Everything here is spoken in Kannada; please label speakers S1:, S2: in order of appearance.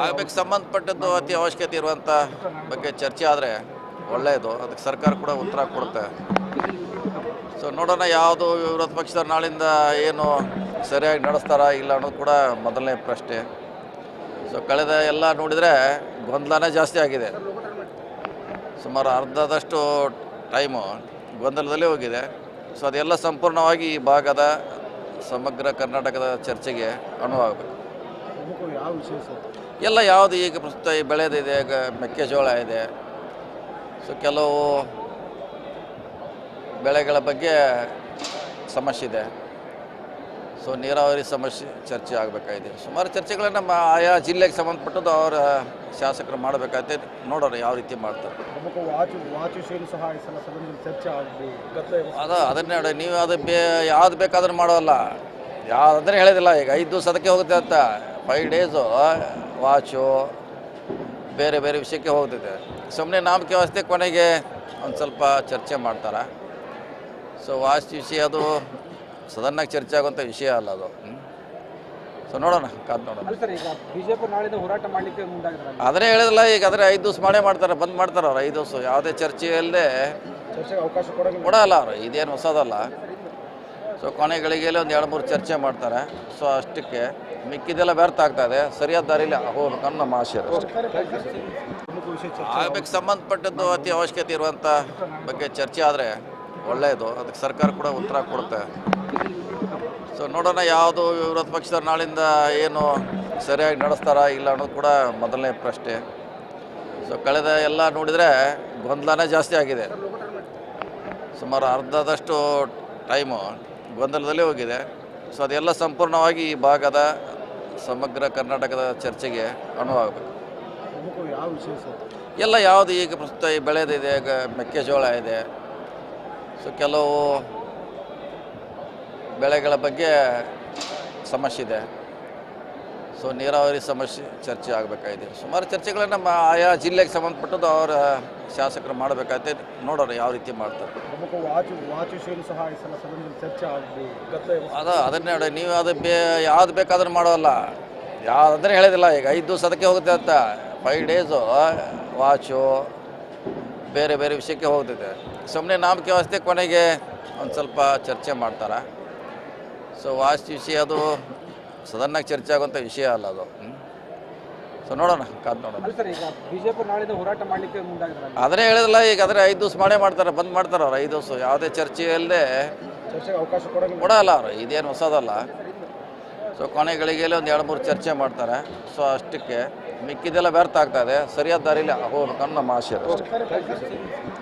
S1: ಆಗಬೇಕು ಸಂಬಂಧಪಟ್ಟದ್ದು ಅತಿ ಅವಶ್ಯಕತೆ ಇರುವಂಥ ಬಗ್ಗೆ ಚರ್ಚೆ ಆದರೆ ಒಳ್ಳೆಯದು. ಅದಕ್ಕೆ ಸರ್ಕಾರ ಕೂಡ ಉತ್ತರ ಕೊಡುತ್ತೆ. ಸೊ ನೋಡೋಣ ಯಾವುದು ವಿರೋಧ ಪಕ್ಷದ ನಾಳಿಂದ ಏನು ಸರಿಯಾಗಿ ನಡೆಸ್ತಾರ ಇಲ್ಲ ಅನ್ನೋದು ಕೂಡ ಮೊದಲನೇ ಪ್ರಶ್ನೆ. ಸೊ ಕಳೆದ ಎಲ್ಲ ನೋಡಿದರೆ ಗೊಂದಲನೇ ಜಾಸ್ತಿ ಆಗಿದೆ. ಸುಮಾರು ಅರ್ಧದಷ್ಟು ಟೈಮು ಗೊಂದಲದಲ್ಲೇ ಹೋಗಿದೆ. ಸೊ ಅದೆಲ್ಲ ಸಂಪೂರ್ಣವಾಗಿ ಈ ಭಾಗದ ಸಮಗ್ರ ಕರ್ನಾಟಕದ ಚರ್ಚೆಗೆ ಅನುವಾಗಬೇಕು.
S2: ಪ್ರಮುಖ ಯಾವ ವಿಷಯ ಸರ್?
S1: ಎಲ್ಲ ಯಾವುದು ಈಗ ಪ್ರಸ್ತುತ ಈ ಬೆಳೆದಿದೆ ಈಗ ಮೆಕ್ಕೆಜೋಳ ಇದೆ. ಸೊ ಕೆಲವು ಬೆಳೆಗಳ ಬಗ್ಗೆ ಸಮಸ್ಯೆ ಇದೆ. ಸೊ ನೀರಾವರಿ ಸಮಸ್ಯೆ ಚರ್ಚೆ ಆಗಬೇಕಾಗಿದೆ. ಸುಮಾರು ಚರ್ಚೆಗಳನ್ನು ನಮ್ಮ ಆಯಾ ಜಿಲ್ಲೆಗೆ ಸಂಬಂಧಪಟ್ಟದ್ದು ಅವರ ಶಾಸಕರು ಮಾಡಬೇಕಾಗುತ್ತೆ. ನೋಡೋಣ ಯಾವ ರೀತಿ ಮಾಡ್ತಾರೆ. ಅದ ಅದನ್ನೇ ನೋಡಿ ನೀವು ಅದು ಬೇ ಯಾವ್ದು ಬೇಕಾದ್ರೂ ಮಾಡೋಲ್ಲ. ಯಾವುದಂದ್ರೆ ಹೇಳಿದಿಲ್ಲ ಈಗ ಐದು ದಿವಸ ಅದಕ್ಕೆ ಹೋಗುತ್ತೆ ಅಂತ. ಫೈವ್ ಡೇಸು ವಾಚು ಬೇರೆ ಬೇರೆ ವಿಷಯಕ್ಕೆ ಹೋಗ್ತಿದೆ ಸುಮ್ಮನೆ ನಾಮಕೆ ವ್ಯವಸ್ಥೆ ಕೊನೆಗೆ ಒಂದು ಸ್ವಲ್ಪ ಚರ್ಚೆ ಮಾಡ್ತಾರೆ? ಸೊ ವಾಚ್ ವಿಷಯ ಅದು ಸದನ್ನಾಗಿ ಚರ್ಚೆ ಆಗುವಂಥ ವಿಷಯ ಅಲ್ಲ ಅದು. ಸೊ ನೋಡೋಣ ಕಾದು ನೋಡೋಣ. ಅದನ್ನೇ ಹೇಳಿದ್ರಲ್ಲ ಈಗ ಅದ್ರೆ ಐದು ದಿವಸ ಮಾಡೇ ಮಾಡ್ತಾರೆ ಬಂದ್ ಮಾಡ್ತಾರೆ ಅವ್ರು ಐದು ದಿವಸ. ಯಾವುದೇ ಚರ್ಚೆ ಇಲ್ಲದೆ ಕೊಡಲ್ಲ ಅವರು ಇದೇನು ಹೊಸದಲ್ಲ. ಸೊ ಕೊನೆ ಗಳಿಗೆಯಲ್ಲಿ ಒಂದು ಎರಡು ಮೂರು ಚರ್ಚೆ ಮಾಡ್ತಾರೆ. ಸೊ ಅಷ್ಟಕ್ಕೆ ಮಿಕ್ಕಿದೆಲ್ಲ ವ್ಯರ್ಥ ಆಗ್ತಾ ಇದೆ. ಸರಿಯಾದ ದಾರಿಲಿ ಹೋಗ್ಬೇಕನ್ನೋ ನಮ್ಮ ಆಶಯ ಆಗಬೇಕು ಸಂಬಂಧಪಟ್ಟದ್ದು ಅತಿ ಅವಶ್ಯಕತೆ ಇರುವಂಥ ಬಗ್ಗೆ ಚರ್ಚೆ ಆದರೆ ಒಳ್ಳೆಯದು. ಅದಕ್ಕೆ ಸರ್ಕಾರ ಕೂಡ ಉತ್ತರ ಕೊಡುತ್ತೆ. ಸೊ ನೋಡೋಣ ಯಾವುದು ವಿರೋಧ ಪಕ್ಷದವ್ರು ನಾಳಿಂದ ಏನು ಸರಿಯಾಗಿ ನಡೆಸ್ತಾರ ಇಲ್ಲ ಅನ್ನೋದು ಕೂಡ ಮೊದಲನೇ ಪ್ರಶ್ನೆ. ಸೊ ಕಳೆದ ಎಲ್ಲ ನೋಡಿದರೆ ಗೊಂದಲನೇ ಜಾಸ್ತಿ ಆಗಿದೆ. ಸುಮಾರು ಅರ್ಧದಷ್ಟು ಟೈಮು ಗೊಂದಲದಲ್ಲೇ ಹೋಗಿದೆ. ಸೊ ಅದೆಲ್ಲ ಸಂಪೂರ್ಣವಾಗಿ ಈ ಭಾಗದ ಸಮಗ್ರ ಕರ್ನಾಟಕದ ಚರ್ಚೆಗೆ ಅನುವಾಗಬೇಕು.
S2: ಪ್ರಮುಖ ಯಾವ ವಿಷಯ
S1: ಎಲ್ಲ ಯಾವುದು ಈಗ ಪ್ರಸ್ತುತ ಈ ಬೆಳೆದಿದೆ ಈಗ ಮೆಕ್ಕೆಜೋಳ ಇದೆ. ಸೊ ಕೆಲವು ಬೆಳೆಗಳ ಬಗ್ಗೆ ಸಮಸ್ಯೆ ಇದೆ. ಸೊ ನೀರಾವರಿ ಸಮಸ್ಯೆ ಚರ್ಚೆ ಆಗಬೇಕಾಗಿದೆ. ಸುಮಾರು ಚರ್ಚೆಗಳನ್ನು ನಮ್ಮ ಆಯಾ ಜಿಲ್ಲೆಗೆ ಸಂಬಂಧಪಟ್ಟದ್ದು ಅವರ ಶಾಸಕರು ಮಾಡಬೇಕಾಗುತ್ತೆ ನೋಡೋಣ ಯಾವ ರೀತಿ ಮಾಡ್ತಾರೆ. ಅದ ಅದನ್ನೇ ನೋಡಿ ನೀವು ಅದು ಬೇ ಯಾವ್ದು ಬೇಕಾದ್ರೂ ಮಾಡೋಲ್ಲ. ಯಾವುದಂದ್ರೆ ಹೇಳಿದಿಲ್ಲ ಈಗ ಐದು ದಿವಸ ಅದಕ್ಕೆ ಹೋಗುತ್ತೆ ಅಂತ. ಫೈವ್ ಡೇಸು ವಾಚು ಬೇರೆ ಬೇರೆ ವಿಷಯಕ್ಕೆ ಹೋಗ್ತಿದೆ. ಸುಮ್ಮನೆ ನಾಮಕೆ ವ್ಯವಸ್ಥೆ ಕೊನೆಗೆ ಒಂದು ಸ್ವಲ್ಪ ಚರ್ಚೆ ಮಾಡ್ತಾರೆ? ಸೊ ವಾಚ್ ವಿಷಯ ಅದು ಸದನ್ನಾಗಿ ಚರ್ಚೆ ಆಗುವಂಥ ವಿಷಯ ಅಲ್ಲ ಅದು. ಸೊ ನೋಡೋಣ ಕಾದ್ ನೋಡೋಣ.
S2: ಬಿಜೆಪಿ ನಾಳಿಂದ ಹೋರಾಟ ಮಾಡಲಿಕ್ಕೆ ಮುಂದಾಗಿದ್ದಾರೆ
S1: ಅದನ್ನೇ ಹೇಳಿದ್ರಲ್ಲ ಈಗ ಆದರೆ ಐದು ದಿವಸ ಮಾಡೇ ಮಾಡ್ತಾರೆ ಬಂದ್ ಮಾಡ್ತಾರೆ ಅವ್ರು ಐದು ದಿವಸ. ಯಾವುದೇ ಚರ್ಚೆ ಇಲ್ಲದೆ
S2: ಅವಕಾಶ
S1: ಕೊಡಲ್ಲ. ಅವರು ಇದೇನು ಹೊಸದಲ್ಲ. ಸೊ ಕೊನೆ ಗಳಿಗೆಯಲ್ಲಿ ಒಂದು ಎರಡು ಮೂರು ಚರ್ಚೆ ಮಾಡ್ತಾರೆ. ಸೊ ಅಷ್ಟಕ್ಕೆ ಮಿಕ್ಕಿದೆಲ್ಲ ವ್ಯರ್ಥ ಆಗ್ತಾ ಇದೆ. ಸರಿಯಾದ ದಾರಿಲಿ ಹೋಗ್ಬೇಕನ್ನೋ ನಮ್ಮ ಆಶಯ ಅಷ್ಟೇ.